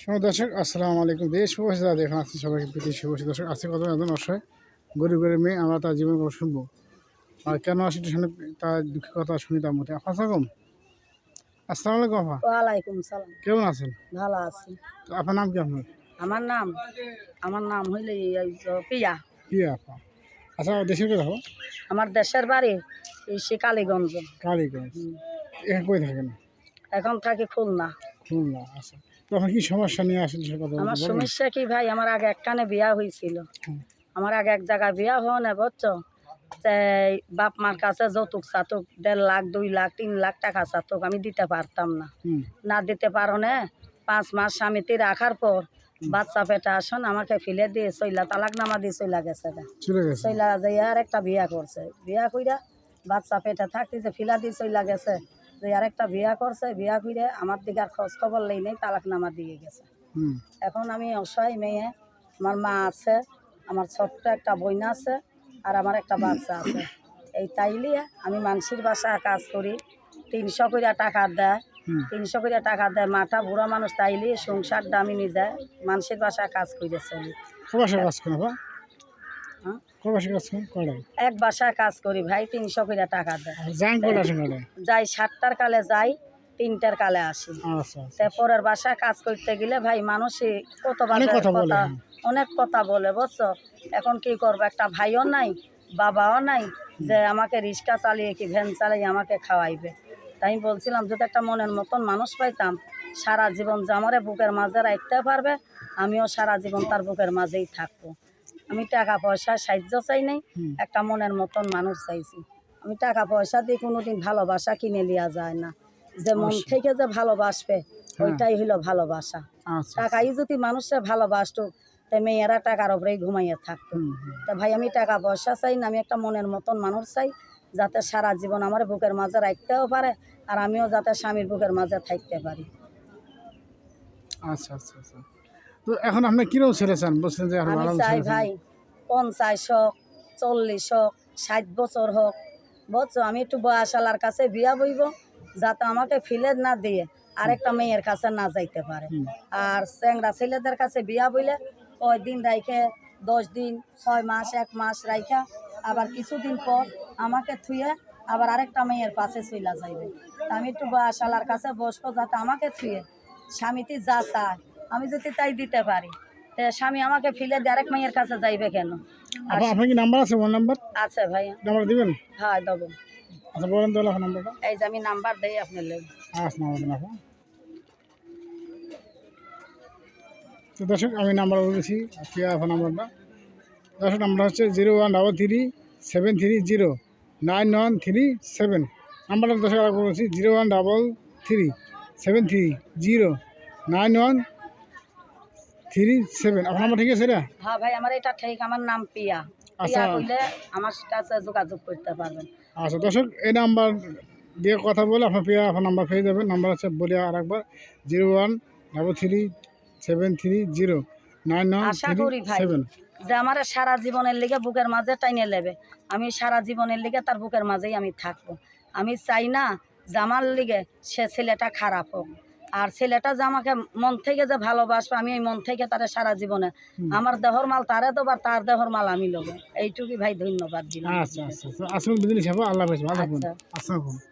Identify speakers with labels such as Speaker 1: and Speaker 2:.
Speaker 1: দর্শক আসসালামু আলাইকুম। দেশ প্রবাসী দেখেন আছি সবাইকে প্রীতি শুভেচ্ছা দর্শক। আজকে কত একজন অসহায় গরিব গরিব মেয়ে আমরা তার জীবন গল্প শুনব। আর কেন আসি শুনে তার দুঃখের কথা শুনি তার মধ্যে আসসালাম আসসালামু আলাইকুম আপা।
Speaker 2: ওয়ালাইকুম সালাম।
Speaker 1: কেমন আছেন?
Speaker 2: ভালো আছি।
Speaker 1: তো আপনার নাম কি আপনার?
Speaker 2: আমার নাম আমার নাম হইলে পিয়া।
Speaker 1: কি আপা। আচ্ছা দেশের কথা
Speaker 2: আমার দেশের বাড়ি এই সে কালীগঞ্জ।
Speaker 1: কালীগঞ্জ। এখানে কই থাকেন?
Speaker 2: এখন থাকি খুলনা
Speaker 1: খুলনা আচ্ছা। তো আপনার কি সমস্যা নিয়ে আসেন
Speaker 2: আমার সমস্যা কি ভাই আমার আগে একখানে বিয়া হয়েছিল আমার আগে এক জায়গায় বিয়া হওয়া না বুঝছ? বাপ মার কাছে যৌতুক চাতুক দেড় লাখ দুই লাখ তিন লাখ টাকা চাতুক আমি দিতে পারতাম না। না দিতে পারো না পাঁচ মাস স্বামীতে রাখার পর বাচ্চা পেটা আসন আমাকে ফেলে দিয়ে চইলা তালাক নামা দিয়ে চইলা গেছে গা।
Speaker 1: চলে গেছে?
Speaker 2: চইলা যাই আর একটা বিয়া করছে। বিয়া কইরা বাচ্চা পেটে থাকতেছে ফিলা দিয়ে চইলা গেছে। যে আর একটা বিয়া করছে বিয়া করে আমার দিকে আর খোঁজ খবর লই নেই তালাক নামা দিয়ে গেছে। এখন আমি অসহায় মেয়ে আমার মা আছে আমার ছোট্ট একটা বইনা আছে আর আমার একটা বাচ্চা আছে। এই তাইলিয়ে আমি মানসির বাসায় কাজ করি তিনশো কইরা টাকা দেয় তিনশো কইরা টাকা দেয় মাটা বুড়া মানুষ তাইলি সংসার দামি নিজে মানসির বাসায় কাজ করে চলি।
Speaker 1: কাজ করেন আপা
Speaker 2: হ্যাঁ?
Speaker 1: কবাসে কাজ করেন কয়টা
Speaker 2: এক বাসায় কাজ করি ভাই তিনশো কইরা টাকা দেয়। যাই সাতটার কালে যাই তিনটার কালে আসি।
Speaker 1: আচ্ছা আচ্ছা
Speaker 2: তে পরের বাসায় কাজ করতে গেলে ভাই মানুষই কত
Speaker 1: অনেক কথা হ্যাঁ।
Speaker 2: অনেক কথা বলে বুঝছ? এখন কি করব? একটা ভাইও নাই বাবাও নাই যে আমাকে রিক্সা চালিয়ে কি ভ্যান চালিয়ে আমাকে খাওয়াইবে। তাই বলছিলাম যদি একটা মনের মতন মানুষ পাইতাম সারা জীবন যে আমারে বুকের মাঝে রাখতে পারবে আমিও সারা জীবন তার বুকের মাঝেই থাকব। আমি টাকা পয়সা সাহায্য চাই নাই একটা মনের মতন মানুষ চাইছি। আমি টাকা পয়সা দিয়ে কোনোদিন ভালোবাসা কিনে লিয়া যায় না। যে মন থেকে যে ভালোবাসবে ওইটাই হইল ভালোবাসা।
Speaker 1: আচ্ছা
Speaker 2: টাকাই যদি মানুষের ভালোবাসতো তা মেয়েরা টাকার উপরেই ঘুমাইয়া থাকতো। তা ভাই আমি টাকা পয়সা চাই না আমি একটা মনের মতন মানুষ চাই যাতে সারা জীবন আমার বুকের মাঝে রাখতেও পারে আর আমিও যাতে স্বামীর বুকের মাঝে থাকতে পারি।
Speaker 1: আচ্ছা আচ্ছা আচ্ছা। তো এখন আপনি কীরকম ছেলে চান বলছেন যে এখন
Speaker 2: আমি চাই ভাই পঞ্চাশ হোক চল্লিশ হোক ষাট বছর হোক। বুঝছ আমি একটু বয়সালার কাছে বিয়া বইব যাতে আমাকে ফিলে না দিয়ে আরেকটা মেয়ের কাছে না যাইতে পারে। আর চ্যাংরা ছেলেদের কাছে বিয়া বইলে ওই দিন রাইখে দশ দিন ছয় মাস এক মাস রাইখা আবার কিছুদিন পর আমাকে থুয়ে আবার আরেকটা মেয়ের পাশে চইলা যাইবে। আমি একটু বয়সালার কাছে বসবো যাতে আমাকে থুয়ে স্বামীটি যা চায়। আমি যদি তাই দিতে পারি তে স্বামী আমাকে ফিলে আরেক মেয়ের কাছে যাইবে কেন?
Speaker 1: আপা আপনার কি নাম্বার আছে? Phone number?
Speaker 2: আছে ভাইয়া
Speaker 1: নাম্বার দিবেন?
Speaker 2: হ্যাঁ দেবো।
Speaker 1: আচ্ছা বলেন তাহলে আপনার নাম্বারটা।
Speaker 2: এই যে আমি নাম্বার দেই আপনার লেগে
Speaker 1: আচ্ছা নাম্বার আপা। তো দর্শক আমি নাম্বার বলেছি আপনার নাম্বারটা। দর্শক নাম্বার হচ্ছে zero one double three seven three zero nine one three seven. নাম্বারটা দর্শক বলেছি zero one double three seven three zero nine one three seven আপনার নাম্বার ঠিক আছে এটা
Speaker 2: হ্যাঁ ভাই আমার এটা ঠিক আমার নাম পিয়া।
Speaker 1: আচ্ছা।
Speaker 2: পিয়া কইলে আমার কাছে যোগাযোগ করতে পারবেন।
Speaker 1: আচ্ছা দর্শক এই নাম্বার দিয়ে কথা বলে আপনার পেয়ে আপনার নাম্বার পেয়ে যাবেন। নাম্বার হচ্ছে বলে আর একবার zero one double three seven three zero nine. Seven.
Speaker 2: যে আমার সারা জীবনের লিগে বুকের মাঝে টাইনে নেবে। আমি সারা জীবনের লিগে তার বুকের মাঝেই আমি থাকব। আমি চাই না যে আমার লিগে সে ছেলেটা খারাপ হোক। আর ছেলেটা যে আমাকে মন থেকে যে ভালোবাসবে আমি এই মন থেকে তারে সারা জীবনে। আমার দেহর মাল তারে তো আর তার দেহর মাল আমি লোক এইটুকুই ভাই ধন্যবাদ দিলাম।
Speaker 1: আচ্ছা আচ্ছা আচ্ছা। আল্লাহ
Speaker 2: আচ্ছা।